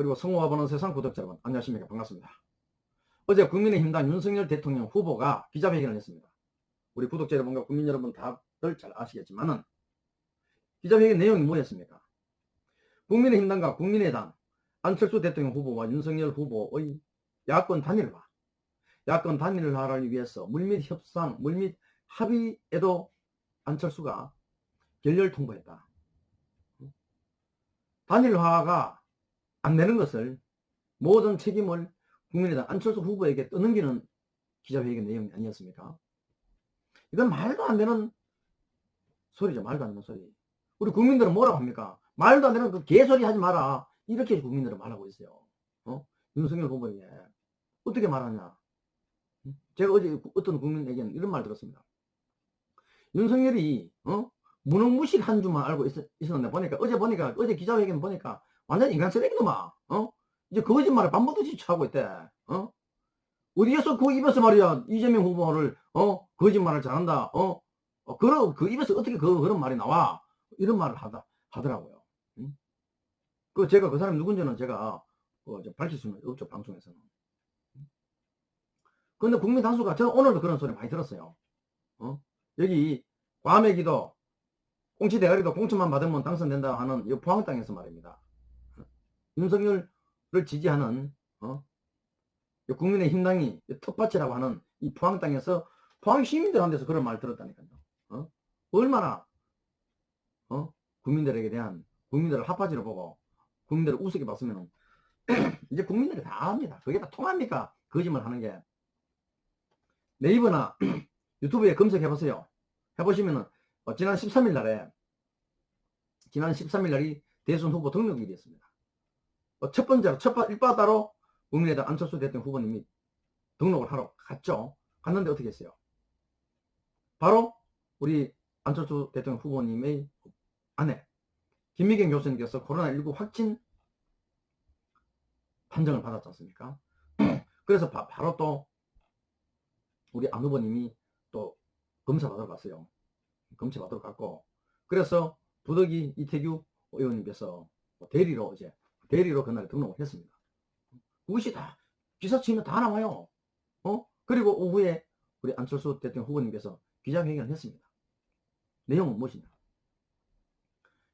그리고 성호와 보는 세상 구독자 여러분, 안녕하십니까. 반갑습니다. 어제 국민의힘당 윤석열 대통령 후보가 기자회견을 했습니다. 우리 구독자 여러분과 국민 여러분 다들 잘 아시겠지만은 기자회견 내용이 뭐였습니까? 국민의힘당과 국민의당 안철수 대통령 후보와 윤석열 후보의 야권 단일화, 야권 단일화를 위해서 물밑 협상, 물밑 합의에도 안철수가 결렬 통보했다. 단일화가 안 되는 것을 모든 책임을 국민의당 안철수 후보에게 떠넘기는 기자회견 내용이 아니었습니까? 이건 말도 안 되는 소리죠. 말도 안 되는 소리. 우리 국민들은 뭐라고 합니까? 말도 안 되는 그 개소리 하지 마라. 이렇게 국민들은 말하고 있어요. 어? 윤석열 후보에게. 어떻게 말하냐? 제가 어제 어떤 국민에게는 이런 말 들었습니다. 윤석열이, 어? 무능무실 한 줄만 알고 있, 있었는데 보니까, 어제 보니까, 어제 기자회견 보니까 완전 인간 쓰레기더만, 어? 이제 거짓말을 밥 먹듯이 하고 있대, 어? 어디에서 그 입에서 말이야, 이재명 후보를, 어? 거짓말을 잘한다, 어? 어, 그, 그 입에서 어떻게 그, 그런 말이 나와? 이런 말을 하다, 하더라고요. 응? 그 제가 그 사람 누군지는 제가 어, 저 밝힐 수는 없죠, 방송에서는. 근데 국민 다수가, 저는 오늘도 그런 소리 많이 들었어요. 어? 여기, 과메 기도, 꽁치 대가리도 공천만 받으면 당선된다 하는 이 포항 땅에서 말입니다. 윤석열을 지지하는, 어? 이 국민의 힘당이 텃밭이라고 하는 이 포항 땅에서 포항 시민들한테서 그런 말 들었다니까요. 어? 얼마나, 어? 국민들에게 대한, 국민들을 핫바지로 보고, 국민들을 우습게 봤으면, 이제 국민들이 다 압니다. 그게 다 통합니까? 거짓말 하는 게. 네이버나 유튜브에 검색해보세요. 해보시면은, 어, 지난 13일 날에, 지난 13일 날이 대선 후보 등록일이었습니다. 어, 첫 번째로, 첫 바, 일바다로 국민의당 안철수 대통령 후보님이 등록을 하러 갔죠. 갔는데 어떻게 했어요? 바로 우리 안철수 대통령 후보님의 아내 김미경 교수님께서 코로나19 확진 판정을 받았지 않습니까? 그래서 바, 바로 또 우리 안 후보님이 또 검사 받으러 갔어요. 검사 받으러 갔고 그래서 부덕이 이태규 의원님께서 대리로 이제 대리로 그날 등록을 했습니다. 그것이 다 기사 치면 다 나와요. 어? 그리고 오후에 우리 안철수 대통령 후보님께서 기자회견을 했습니다. 내용은 무엇이냐?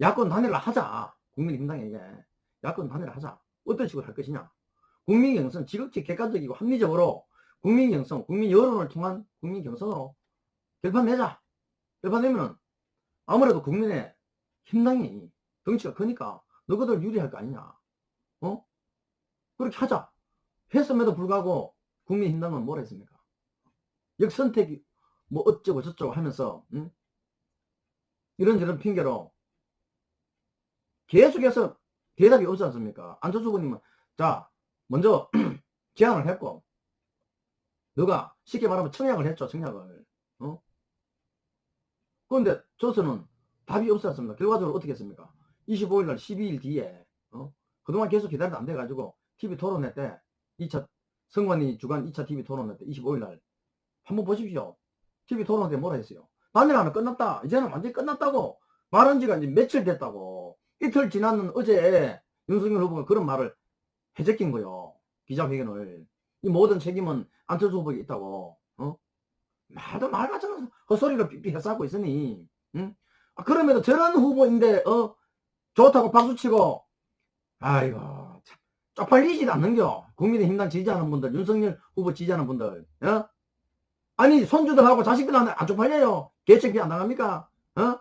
야권 단일화 하자. 국민의힘당에게 야권 단일화 하자. 어떤 식으로 할 것이냐? 국민 경선 지극히 객관적이고 합리적으로 국민 경선, 국민 여론을 통한 국민 경선으로 결판 내자. 결판 내면은 아무래도 국민의 힘당이 덩치가 크니까 너희들 유리할 거 아니냐? 어? 그렇게 하자. 했음에도 불구하고 국민힘당은 뭐라 했습니까? 역선택이 뭐 어쩌고 저쩌고 하면서 응? 이런저런 핑계로 계속해서 대답이 없지 않습니까? 안철수 후보님은 자 먼저 제안을 했고 너가 쉽게 말하면 청약을 했죠 청약을 어? 그런데 조선은 답이 없지 않습니까? 결과적으로 어떻게 했습니까? 25일날 12일 뒤에 어? 그동안 계속 기다려도 안 돼가지고 TV 토론회 때 2차 성관이 주간 2차 TV 토론회 때 25일 날 한번 보십시오. TV 토론회 때 뭐라 했어요? 단일화는 끝났다. 이제는 완전히 끝났다고. 말한 지가 이제 며칠 됐다고. 이틀 지났는 어제 윤석열 후보가 그런 말을 해제낀 거요. 기자회견을. 이 모든 책임은 안철수 후보에 있다고. 어? 말도 말 같은 헛소리를 삐삐 해싸고 있으니. 응? 아, 그럼에도 저런 후보인데 어? 좋다고 박수치고 아이고 참 쪽팔리지도 않는겨. 국민의힘당 지지하는 분들, 윤석열 후보 지지하는 분들, 어? 아니 손주들하고 자식들한테 안 쪽팔려요. 개척비 안 나갑니까? 어?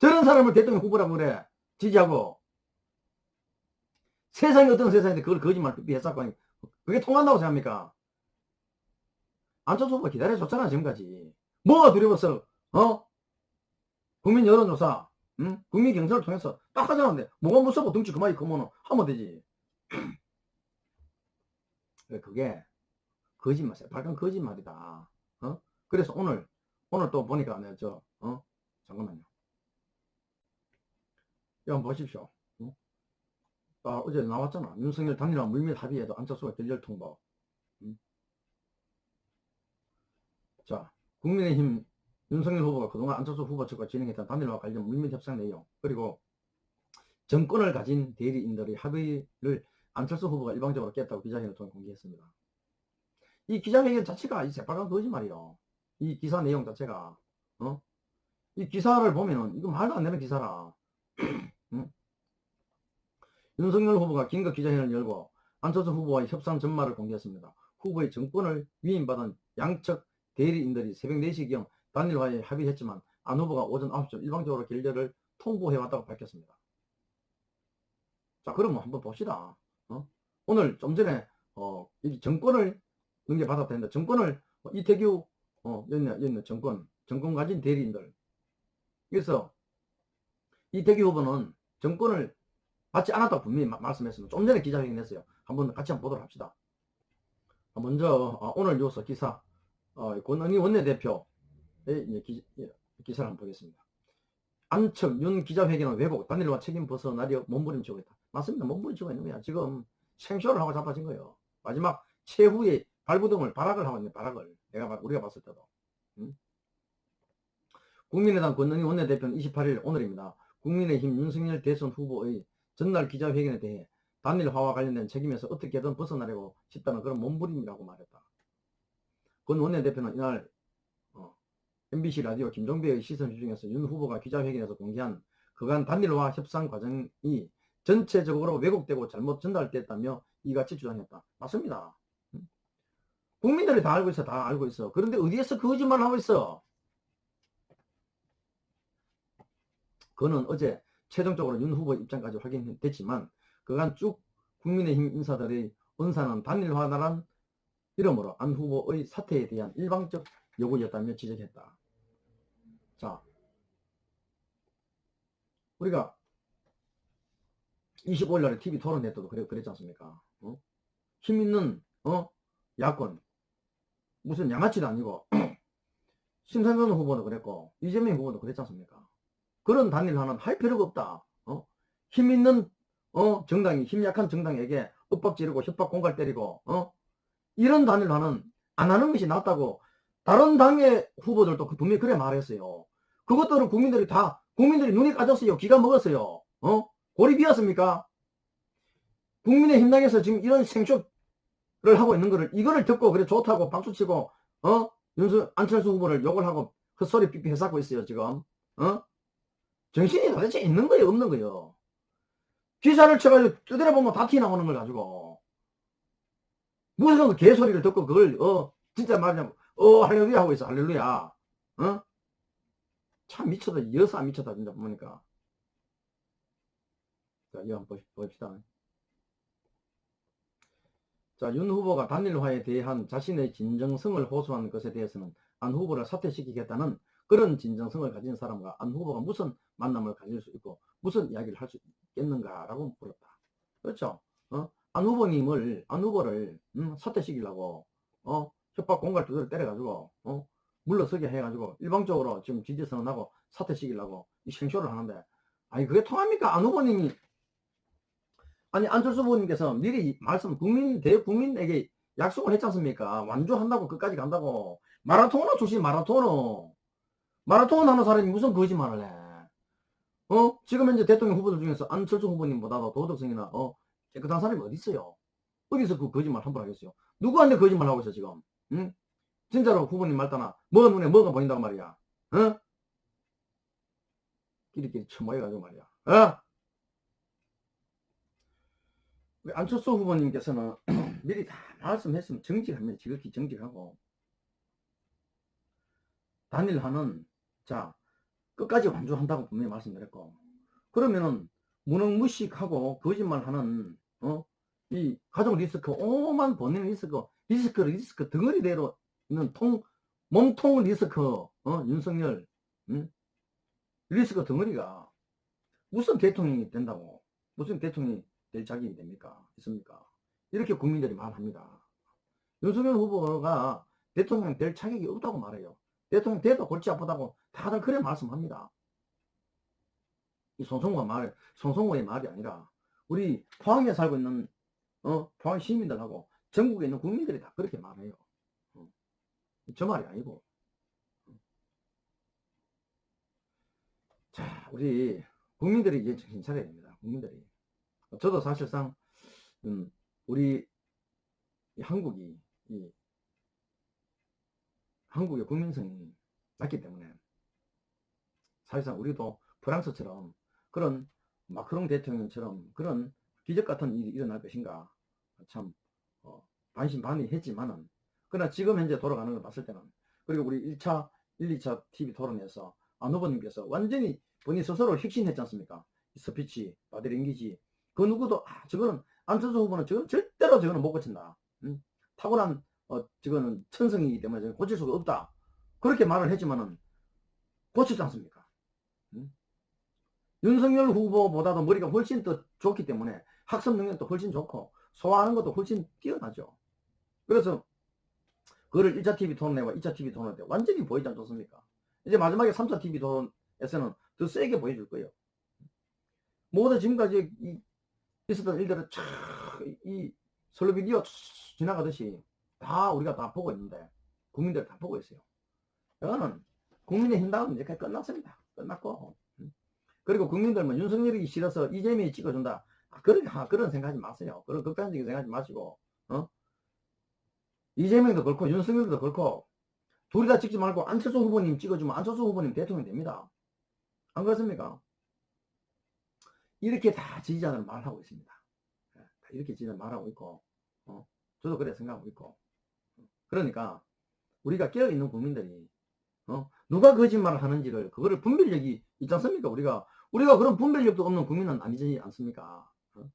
저런 사람을 대통령 후보라고 그래. 지지하고. 세상이 어떤 세상인데 그걸 거짓말 삐삐했었고 하니 그게 통한다고 생각합니까? 안철수 후보 기다려줬잖아 지금까지. 뭐가 두려워서 어? 국민 여론조사 응? 국민 경선을 통해서 딱 하자는데 뭐가 무서워 덩치 그만이 크면 하면 되지. 그게 거짓말, 새빨간 거짓말이다. 어? 그래서 오늘, 오늘 또 보니까, 네, 저, 어? 잠깐만요. 이거 한번 보십시오. 어? 아, 어제 나왔잖아. 윤석열 당일화 물밑 합의에도 안철수가 결렬 통보. 음? 자, 국민의힘 윤석열 후보가 그동안 안철수 후보 측과 진행했던 단일화 관련 물밑 협상 내용, 그리고 정권을 가진 대리인들의 합의를 안철수 후보가 일방적으로 깼다고 기자회견을 통해 공개했습니다. 이 기자회견 자체가 이 새빨간 거짓말이요. 이 기사 내용 자체가 어? 이 기사를 보면은 이거 말도 안 되는 기사라. 응? 윤석열 후보가 긴급 기자회견을 열고 안철수 후보와의 협상 전말을 공개했습니다. 후보의 정권을 위임받은 양측 대리인들이 새벽 4시경 단일화에 합의했지만 안 후보가 오전 9시쯤 일방적으로 결렬을 통보해왔다고 밝혔습니다. 자, 그러면 한번 봅시다. 어? 오늘 좀 전에 어, 정권을 넘겨받았다는데 정권을 어, 이태규 어, 여기 있네, 정권 정권 가진 대리인들 그래서 이태규 후보는 정권을 받지 않았다고 분명히 마- 말씀했습니다. 좀 전에 기자회견 했어요. 한번 같이 한번 보도록 합시다. 어, 먼저 어, 오늘 뉴스 기사 어, 권은희 원내대표의 이제 기, 예, 기사를 한번 보겠습니다. 안측 윤 기자회견은 왜곡 단일화 책임 벗어나려 몸부림치고 있다. 맞습니다. 몸부림치고 있는 거야. 지금 생쇼를 하고 자빠진 거예요. 마지막 최후의 발부등을 발악을 하고 있는 발악을 내가 봐- 우리가 봤을 때도. 응? 국민의당 권은희 원내대표는 28일 오늘입니다. 국민의힘 윤석열 대선 후보의 전날 기자회견에 대해 단일화와 관련된 책임에서 어떻게든 벗어나려고 싶다는 그런 몸부림이라고 말했다. 권 원내대표는 이날 어, MBC 라디오 김종배의 시선 중에서 윤 후보가 기자회견에서 공개한 그간 단일화 협상 과정이 전체적으로 왜곡되고 잘못 전달됐다며 이같이 주장했다. 맞습니다. 음? 국민들이 다 알고 있어, 다 알고 있어. 그런데 어디에서 그 거짓말 하고 있어? 그는 어제 최종적으로 윤 후보 입장까지 확인됐지만 그간 쭉 국민의힘 인사들의 언사는 단일화라는 이름으로 안 후보의 사퇴에 대한 일방적 요구였다며 지적했다. 자, 우리가 25일 날에 TV 토론회 때도 그래, 그랬지 않습니까? 어? 힘 있는, 어? 야권. 무슨 양아치도 아니고, 심상정 후보도 그랬고, 이재명 후보도 그랬지 않습니까? 그런 단일화는 할 필요가 없다. 어? 힘 있는, 어? 정당이, 힘 약한 정당에게 윽박 지르고 협박 공갈 때리고, 어? 이런 단일화는 안 하는 것이 낫다고 다른 당의 후보들도 그 분명히 그래 말했어요. 그것들은 국민들이 다 국민들이 눈이 까졌어요. 기가 먹었어요. 어? 골이 비었습니까? 국민의 힘당에서 지금 이런 생쇼를 하고 있는 거를 이거를 듣고 그래 좋다고 박수치고 어? 윤수 안철수 후보를 욕을 하고 헛소리 삐삐 해싸고 있어요 지금 어? 정신이 도대체 있는 거예요 없는 거예요 기사를 쳐가지고 두드려 보면 다티 나오는 걸 가지고 무슨 그 개소리를 듣고 그걸 어 진짜 말하자면 어 할렐루야 하고 있어 할렐루야 어? 참 미쳤다 여사 미쳤다 진짜 보니까 자 이거 한번 봅시다. 자 윤 후보가 단일화에 대한 자신의 진정성을 호소한 것에 대해서는 안 후보를 사퇴시키겠다는 그런 진정성을 가진 사람과 안 후보가 무슨 만남을 가질 수 있고 무슨 이야기를 할 수 있겠는가라고 물었다. 그렇죠? 어? 안 후보님을 안 후보를 음, 사퇴시키려고 어? 협박 공갈 두드려 때려가지고 어? 물러서게 해가지고 일방적으로 지금 지지 선언하고 사퇴시키려고 이 생쇼를 하는데 아니 그게 통합니까? 안 후보님이 아니 안철수 후보님께서 미리 말씀 국민 대국민에게 약속을 했지 않습니까 완주한다고 끝까지 간다고 마라토너 출신 마라토너 마라토너 하는 사람이 무슨 거짓말을 해 어? 지금 현재 대통령 후보들 중에서 안철수 후보님보다도 도덕성이나 어 깨끗한 사람이 어디 있어요? 어디서 그 거짓말 함부로 하겠어요? 누구한테 거짓말 하고 있어 지금? 응? 진짜로 후보님 말 따나 뭐가 눈에 뭐가 보인다고 말이야? 어? 끼리끼리 처모여가지고 말이야. 어? 우리 안철수 후보님께서는 미리 다 말씀했으면 정직합니다. 지극히 정직하고 단일화는 자 끝까지 완주한다고 분명히 말씀드렸고 그러면은 무능무식하고 거짓말하는 어? 이 가족 리스크 오만 본인 리스크 리스크 리스크 덩어리대로 있는 통 몸통 리스크 어? 윤석열 응? 리스크 덩어리가 무슨 대통령이 된다고 무슨 대통령이 될 자격이 됩니까 있습니까 이렇게 국민들이 말합니다 윤석열 후보가 대통령 될 자격이 없다고 말해요 대통령 돼도 골치 아프다고 다들 그래 말씀합니다 이 손성호가 말, 손성호의 말이 아니라 우리 포항에 살고 있는 어, 포항 시민들하고 전국에 있는 국민들이 다 그렇게 말해요. 어. 저 말이 아니고. 자, 우리 국민들이 이제 정신 차려야 됩니다. 국민들이. 저도 사실상 음, 우리 이 한국이 이 한국의 국민성이 낮기 때문에 사실상 우리도 프랑스처럼 그런 마크롱 대통령처럼 그런 기적 같은 일이 일어날 것인가 참 어, 반신반의했지만은 그러나 지금 현재 돌아가는 걸 봤을 때는 그리고 우리 1차 1, 2차 TV 토론에서 안 후보님께서 완전히 본인 스스로 혁신했지 않습니까? 이 스피치, 바디랭귀지 그 누구도 아 저거는 안철수 후보는 저건 절대로 저거는 못 고친다. 음? 탁월한 어, 저거는 천성이기 때문에 고칠 수가 없다. 그렇게 말을 했지만은 고치지 않습니까? 음? 윤석열 후보보다도 머리가 훨씬 더 좋기 때문에 학습 능력도 훨씬 좋고 소화하는 것도 훨씬 뛰어나죠. 그래서 그거를 1차 TV 토론회와 2차 TV 토론회 때 완전히 보이지 않습니까? 이제 마지막에 3차 TV 토론에서는 더 세게 보여줄 거예요. 모두 지금까지 이, 있었던 일들을 촥이 슬로비 리어 지나가듯이 다 우리가 다 보고 있는데 국민들 다 보고 있어요. 이거는 국민의 힘당은 이제 끝났습니다. 끝났고 음. 그리고 국민들은 윤석열이 싫어서 이재명이 찍어준다. 아, 그런 아, 그런 생각하지 마세요. 그런 극단적인 생각하지 마시고 어? 이재명도 그렇고 윤석열도 그렇고 둘이 다 찍지 말고 안철수 후보님 찍어주면 안철수 후보님 대통령 됩니다. 안 그렇습니까? 이렇게 다 지지자들 말하고 있습니다. 예, 다 이렇게 지지자 말하고 있고 어? 저도 그래 생각하고 있고 그러니까 우리가 깨어 있는 국민들이 어? 누가 거짓말을 하는지를 그거를 분별력이 있지 않습니까? 우리가 우리가 그런 분별력도 없는 국민은 아니지 않습니까? 어?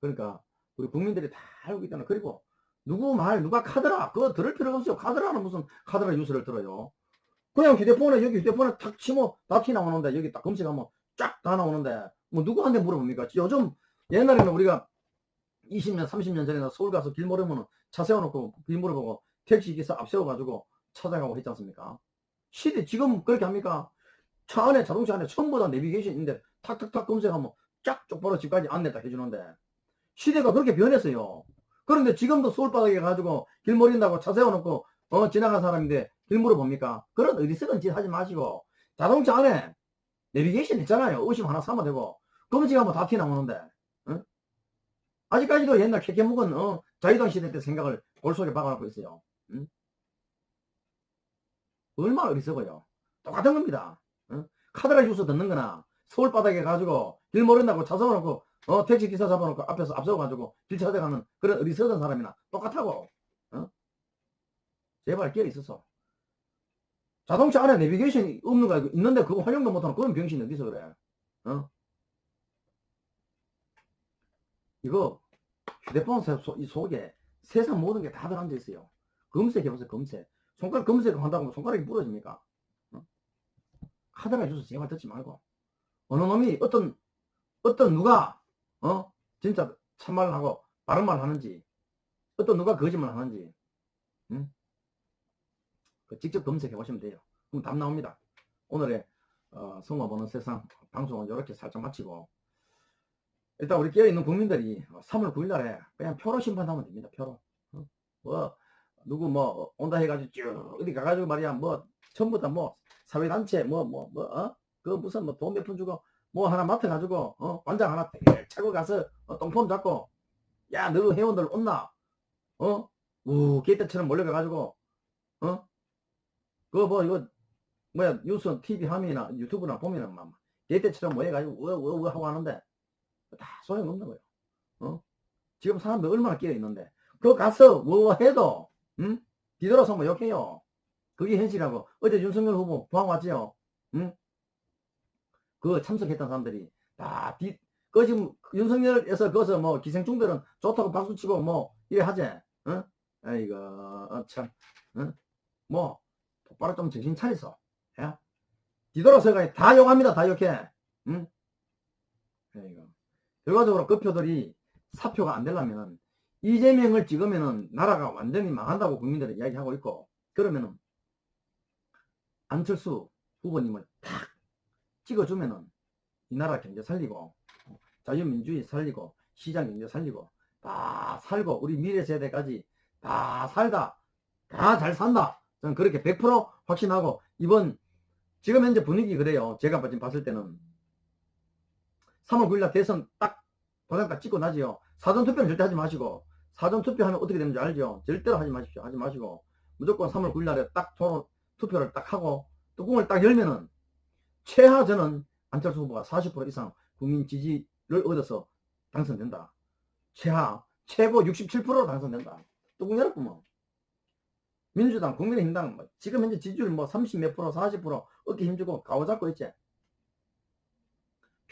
그러니까 우리 국민들이 다 알고 있다는 그리고 누구 말 누가 카드라 그거 들을 필요가 없어요. 카드라는 무슨 카드라 뉴스를 들어요. 그냥 휴대폰에 여기 휴대폰에 탁 치면 다티 나오는데 여기 딱 검색하면 쫙 다 나오는데 뭐 누구한테 물어봅니까? 요즘 옛날에는 우리가 20년 30년 전에는 서울 가서 길 모르면 차 세워놓고 길 물어보고 택시 기사 앞 세워가지고 찾아가고 했지 않습니까? 시대 지금 그렇게 합니까? 차 안에 자동차 안에 전부 다 내비게이션 있는데 탁탁탁 검색하면 쫙 쪽바로 집까지 안내 딱 해주는데 시대가 그렇게 변했어요. 그런데 지금도 서울바닥에 가지고 길 모른다고 차 세워놓고 어 지나간 사람인데 길 물어봅니까? 그런 어리석은 짓 하지 마시고 자동차 안에 내비게이션 있잖아요. 의심 하나 삼아 되고 검색하면 다 튀나오는데 어? 아직까지도 옛날 캐캐 묵은 어, 자유당 시대 때 생각을 골속에 박아놓고 있어요. 응? 얼마나 어리석어요. 똑같은 겁니다. 어? 카드라 주스 듣는 거나 서울 바닥에 가지고 길 모른다고 차 세워놓고 어, 택시 기사 잡아놓고 앞에서 앞서가지고 길 찾아가는 그런 어리석은 사람이나 똑같다고. 어? 제발 끼어 있어서. 자동차 안에 내비게이션이 없는 거 알고 있는데 그거 활용도 못하는 그런 병신이 어디서 그래. 어? 이거 휴대폰 소, 이 속에 세상 모든 게 다 들어앉아 있어요. 검색해보세요, 검색. 손가락 검색한다고 손가락이 부러집니까? 어? 카드라 주소 제발 듣지 말고. 어느 놈이 어떤, 어떤 누가, 어? 진짜 참말을 하고 바른 말 하는지, 어떤 누가 거짓말 하는지, 응? 그 직접 검색해 보시면 돼요. 그럼 답 나옵니다. 오늘의 어, 성화 보는 세상 방송은 이렇게 살짝 마치고 일단 우리 깨어있는 국민들이 3월 9일 날에 그냥 표로 심판하면 됩니다. 표로. 어? 뭐 누구 뭐 온다 해가지고 쭉 어디 가가지고 말이야 뭐 전부 다 뭐 사회단체 뭐 뭐뭐 어? 그 무슨 뭐 돈 몇 푼 주고 뭐 하나 맡아 가지고 어? 관장 하나 땡 차고 가서 어, 똥폼 잡고 야 너 회원들 온나 어? 우 게이트처럼 몰려가 가지고 어? 그거 뭐 이거 뭐야 뉴스 TV 화면이나 유튜브나 보면은 막 게이트처럼 모여가지고 우우우 하고 하는데 다 소용없는 거예요. 어? 지금 사람들 얼마나 끼어 있는데 그거 가서 뭐 해도 응? 뒤돌아서 뭐 욕해요. 그게 현실이라고. 어제 윤석열 후보 포항 왔지요. 응? 그 참석했던 사람들이 다 뒤, 그 지금 윤석열에서 거기서 뭐 기생충들은 좋다고 박수치고 뭐 이래 하지. 응? 아이고 어, 참. 응? 뭐 똑바로 좀 정신 차리소. 야? 뒤돌아서가 다 욕합니다. 다 욕해. 응? 아이고. 결과적으로 그 표들이 사표가 안 되려면 이재명을 찍으면은 나라가 완전히 망한다고 국민들이 이야기하고 있고 그러면은 안철수 후보님을 탁 찍어주면은 이 나라 경제 살리고 자유민주주의 살리고 시장 경제 살리고 다 살고 우리 미래 세대까지 다 살다 다 잘 산다. 저는 그렇게 100% 확신하고 이번 지금 현재 분위기 그래요. 제가 봤을 때는 3월 9일날 대선 딱 도장 딱 찍고 나지요. 사전투표는 절대 하지 마시고, 사전투표하면 어떻게 되는지 알죠? 절대로 하지 마십시오. 하지 마시고, 무조건 3월 9일 날에 딱 토론, 투표를 딱 하고, 뚜껑을 딱 열면은, 최하 저는 안철수 후보가 40% 이상 국민 지지를 얻어서 당선된다. 최하, 최고 67%로 당선된다. 뚜껑 열었구먼. 민주당, 국민의힘당, 뭐 지금 현재 지지율 뭐 30 몇 프로, 40% 어깨 힘주고 가오 잡고 있지.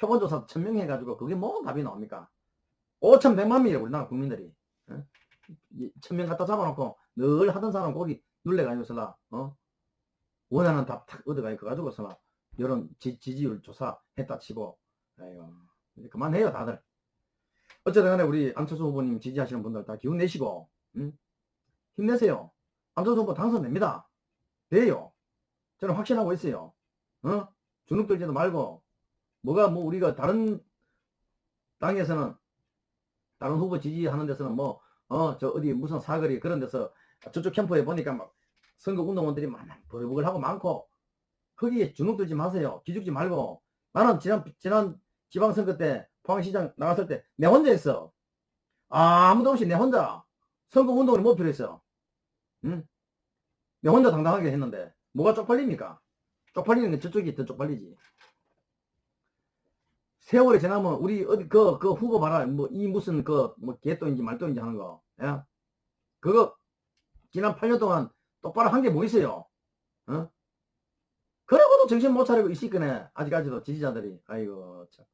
표본조사 1000명 해가지고 그게 뭐 답이 나옵니까? 5,100만 명이래 우리나라 국민들이. 어? 1000명 갖다 잡아놓고 늘 하던 사람 거기 눌러가지고서라, 어? 원하는 답 탁 얻어가지고 가지고서라 이런 지, 지지율 조사 했다 치고, 이제 그만해요 다들. 어쨌든 간에 우리 안철수 후보님 지지하시는 분들 다 기운 내시고, 응? 힘내세요. 안철수 후보 당선됩니다. 돼요. 저는 확신하고 있어요. 어? 주눅 들지도 말고, 뭐가 뭐 우리가 다른 당에서는, 다른 후보 지지하는 데서는 뭐, 어, 저 어디 무슨 사거리 그런 데서 저쪽 캠프에 보니까 막 선거 운동원들이 막 버글버글 하고 많고, 거기에 주눅 들지 마세요. 기죽지 말고. 나는 지난, 지난 지방선거 때 포항시장 나갔을 때 내 혼자 했어. 아무도 없이 내 혼자 선거 운동을 못 필요했어. 응? 내 혼자 당당하게 했는데 뭐가 쪽팔립니까? 쪽팔리는 게 저쪽이 더 쪽팔리지. 세월이 지나면 우리 어디 그, 그 후보 봐라. 뭐 이 무슨 그 뭐 개똥인지 말똥인지 하는 거. 예? 그거 지난 8년 동안 똑바로 한 게 뭐 있어요? 어? 그러고도 정신 못 차리고 있을거네 아직까지도 지지자들이. 아이고 참.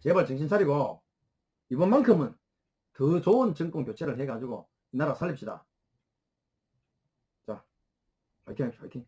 제발 정신 차리고 이번만큼은 더 좋은 정권 교체를 해가지고 이 나라 살립시다. 자, 화이팅, 화이팅.